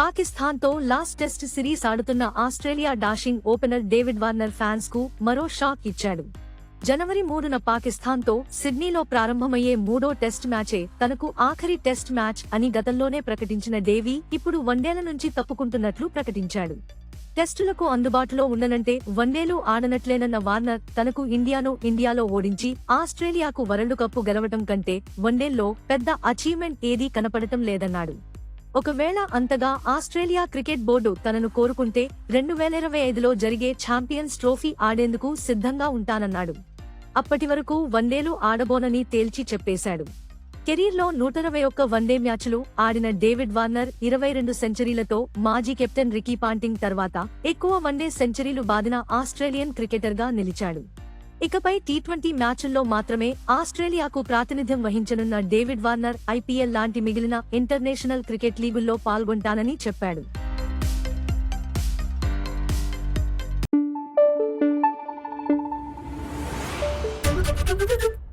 పాకిస్తాన్తో last test series ఆడుతున్న Australia dashing opener David Warner ఫ్యాన్స్కు మరో షాక్ ఇచ్చాడు. జనవరి మూడున పాకిస్తాన్తో సిడ్నీలో ప్రారంభమయ్యే మూడో టెస్ట్ మ్యాచే తనకు ఆఖరి టెస్ట్ మ్యాచ్ అని గతంలోనే ప్రకటించిన డేవీ ఇప్పుడు వన్డేల నుంచి తప్పుకుంటున్నట్లు ప్రకటించాడు. టెస్టులకు అందుబాటులో ఉండనంటే వన్డేలు ఆడనట్లేనన్న వార్నర్ తనకు ఇండియాను ఇండియాలో ఓడించి ఆస్ట్రేలియాకు వరల్డ్ కప్పు గెలవటం కంటే వన్డేల్లో పెద్ద అచీవ్మెంట్ ఏదీ కనపడటం లేదన్నాడు. ఒకవేళ అంతగా ఆస్ట్రేలియా క్రికెట్ బోర్డు తనను కోరుకుంటే రెండు వేల ఇరవై ఐదులో జరిగే ఛాంపియన్స్ ట్రోఫీ ఆడేందుకు సిద్ధంగా ఉంటానన్నాడు. అప్పటి వరకు వన్డేలు ఆడబోనని తేల్చి చెప్పేశాడు. కెరీర్లో నూట ఇరవై ఒక్క వన్డే మ్యాచ్లు ఆడిన డేవిడ్ వార్నర్ ఇరవై రెండు సెంచరీలతో మాజీ కెప్టెన్ రికీ పాంటింగ్ తర్వాత ఎక్కువ వన్డే సెంచరీలు బాదిన ఆస్ట్రేలియన్ క్రికెటర్గా నిలిచాడు. ఇకపై టీ ట్వంటీ మ్యాచ్ల్లో మాత్రమే ఆస్ట్రేలియాకు ప్రాతినిధ్యం వహించనున్న డేవిడ్ వార్నర్ ఐపీఎల్ లాంటి మిగిలిన ఇంటర్నేషనల్ క్రికెట్ లీగుల్లో పాల్గొంటానని చెప్పాడు Thank you.